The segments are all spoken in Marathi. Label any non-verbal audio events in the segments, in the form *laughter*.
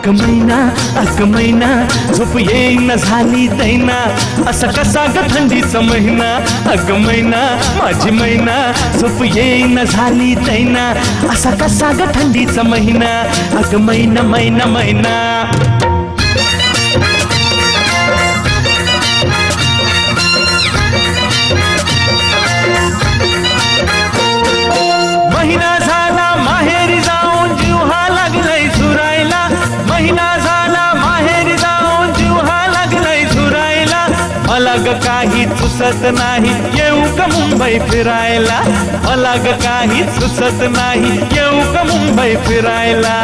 अग महिना अग महिना झोप येईना झाली दैना असा कसा ग थंडीचा महिना? अग महिना माझी महिना झोप येईना झाली दैना असा कसा ग थंडीचा महिना? अग महिना महिना महिना मला ग काही सुचत नाही. येऊ का मुंबई फिरायला? मला ग काही सुचत नाही. येऊ का मुंबई फिरायला?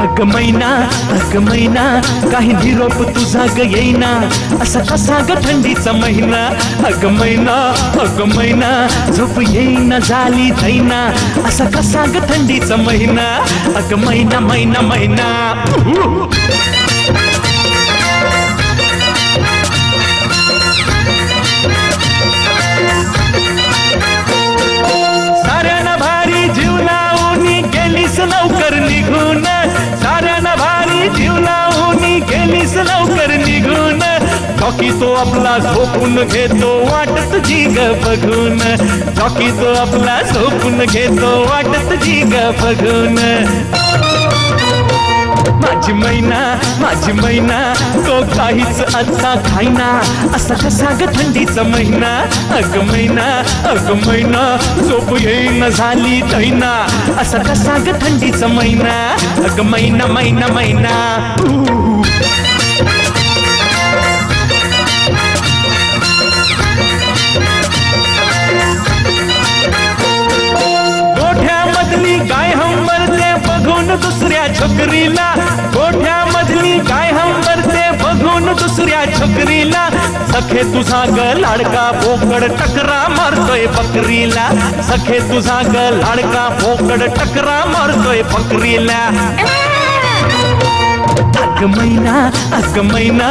अग मैना अग मैना काही निरोप तुझा ग येईना. असा कसा ग थंडीचा महिना? अग मैना अग मैना झोप येईना झाली दैना असा कसा ग थंडीचा महिना? अग मैना मैना मैना. जॉकी तो आपला झोपून घेतो वाटत जी ग बघून. जॉकी तो आपला झोपून घेतो वाटत जी ग बघून. माझी मैना माझी मैना तो काहीच आता खाईना. असा कसा ग थंडीचा महिना? अग मैना अग मैना झोप येईन झाली तैना असा कसा ग थंडीचा महिना? अग मैना मैना मैना. दुसऱ्या छोकरीला. गोठ्यामधली काय हंबरते बघून दुसऱ्या छोकरीला. सखे तुझा ग लाडका बोकड टकरा मारतोय बकरीला. सखे तुझा ग लाडका बोकड टकरा मारतोय बकरीला. *laughs* अग मैना अग मैना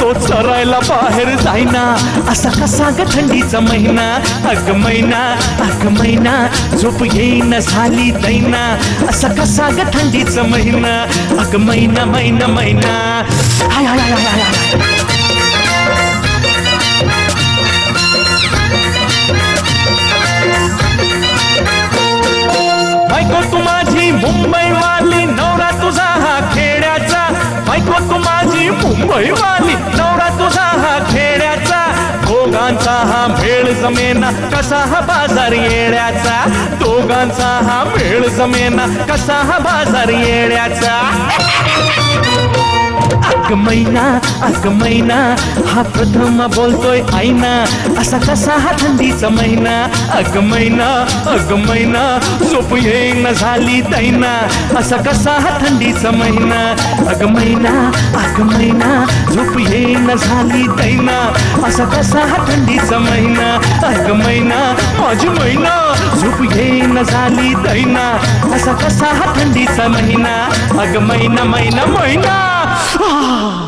तो चरायला बाहेर जायना असा कसा ग थंडीचा महिना? अग मैना अग मैना झोप येईन झाली दैना. असा कसा ग थंडीचा महिना? अग मैना मैना मैना. हाय हाय हाय हाय हाय. दोघांचा हा मेळ जमेना कसा हा बाजार येण्याचा दोघांचा हा मेळ जमेना कसा हा बाजार येण्याचा अग मैना अग मैना हा प्रथम बोलतोय आईना असा कसा हा थंडीचा महिना अग मैना अग मैना झोप येईना झाली दैना असा कसा हा थंडीचा महिना अग मैना अग मैना झोप येईना झाली दैना असा कसा हा थंडीचा महिना अग मैना माझी मैना झोप घेईन झाली दैना. असा कसा हा थंडीचा महिना. अग मैना मैना मैना. Ah!